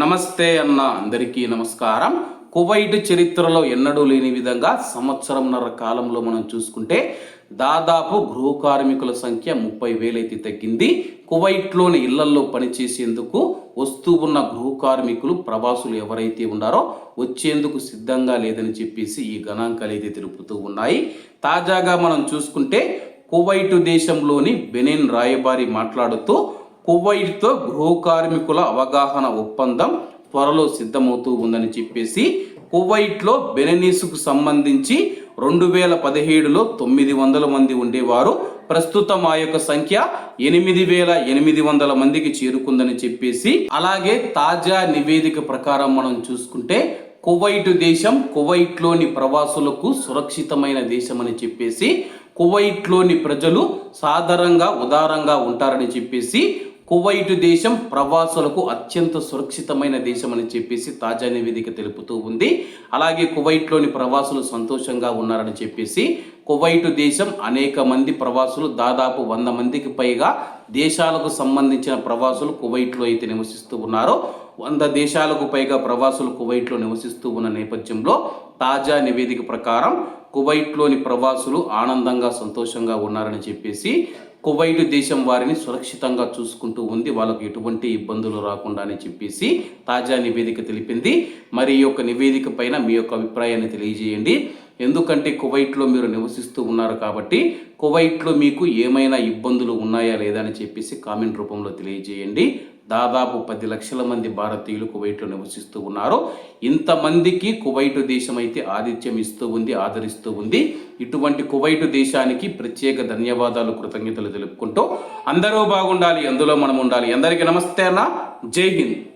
నమస్తే అన్న అందరికీ నమస్కారం. కువైట్ చరిత్రలో ఎన్నడూ లేని విధంగా సంవత్సరంన్నర కాలంలో మనం చూసుకుంటే దాదాపు గృహ కార్మికుల సంఖ్య ముప్పై వేలైతే తగ్గింది. కువైట్లోని ఇళ్ళల్లో పనిచేసేందుకు వస్తూ ఉన్న గృహ కార్మికులు ప్రవాసులు ఎవరైతే ఉన్నారో వచ్చేందుకు సిద్ధంగా లేదని చెప్పేసి ఈ గణాంకాలు అయితే తెలుపుతూ ఉన్నాయి. తాజాగా మనం చూసుకుంటే కువైట్ దేశంలోని బెనిన్ రాయబారి మాట్లాడుతూ కువైట్తో గృహ కార్మికుల అవగాహన ఒప్పందం త్వరలో సిద్ధమవుతూ ఉందని చెప్పేసి కువైట్లో బెననీసుకు సంబంధించి రెండు వేల పదిహేడులో తొమ్మిది వందల మంది ఉండేవారు. ప్రస్తుతం ఆ యొక్క సంఖ్య ఎనిమిది వేల ఎనిమిది వందల మందికి చేరుకుందని చెప్పేసి అలాగే తాజా నివేదిక ప్రకారం మనం చూసుకుంటే కువైట్ దేశం కువైట్లోని ప్రవాసులకు సురక్షితమైన దేశం అని చెప్పేసి కువైట్లోని ప్రజలు సాధారణంగా ఉదారంగా ఉంటారని చెప్పేసి కువైట్ దేశం ప్రవాసులకు అత్యంత సురక్షితమైన దేశం అని చెప్పేసి తాజా నివేదిక తెలుపుతూ ఉంది. అలాగే కువైట్లోని ప్రవాసులు సంతోషంగా ఉన్నారని చెప్పేసి కువైట్ దేశం అనేక మంది ప్రవాసులు దాదాపు వంద మందికి పైగా దేశాలకు సంబంధించిన ప్రవాసులు కువైట్లో అయితే నివసిస్తూ ఉన్నారో. వంద దేశాలకు పైగా ప్రవాసులు కువైట్లో నివసిస్తూ ఉన్న నేపథ్యంలో తాజా నివేదిక ప్రకారం కువైట్లోని ప్రవాసులు ఆనందంగా సంతోషంగా ఉన్నారని చెప్పేసి కువైట్ దేశం వారిని సురక్షితంగా చూసుకుంటూ ఉంది. వాళ్ళకు ఎటువంటి ఇబ్బందులు రాకుండా అని చెప్పేసి తాజా నివేదిక తెలిపింది. మరి ఈ యొక్క నివేదిక పైన మీ యొక్క అభిప్రాయాన్ని తెలియజేయండి. ఎందుకంటే కువైట్లో మీరు నివసిస్తూ ఉన్నారు కాబట్టి కువైట్లో మీకు ఏమైనా ఇబ్బందులు ఉన్నాయా లేదా అని చెప్పేసి కామెంట్ రూపంలో తెలియజేయండి. దాదాపు పది లక్షల మంది భారతీయులు కువైట్లో నివసిస్తూ ఉన్నారు. ఇంతమందికి కువైట్ దేశం అయితే ఆతిథ్యం ఇస్తూ ఉంది ఆదరిస్తూ ఉంది. ఇటువంటి కువైట్ దేశానికి ప్రత్యేక ధన్యవాదాలు కృతజ్ఞతలు తెలుపుకుంటూ అందరూ బాగుండాలి అందులో మనం ఉండాలి. అందరికీ నమస్తే అన్న. జై హింద్.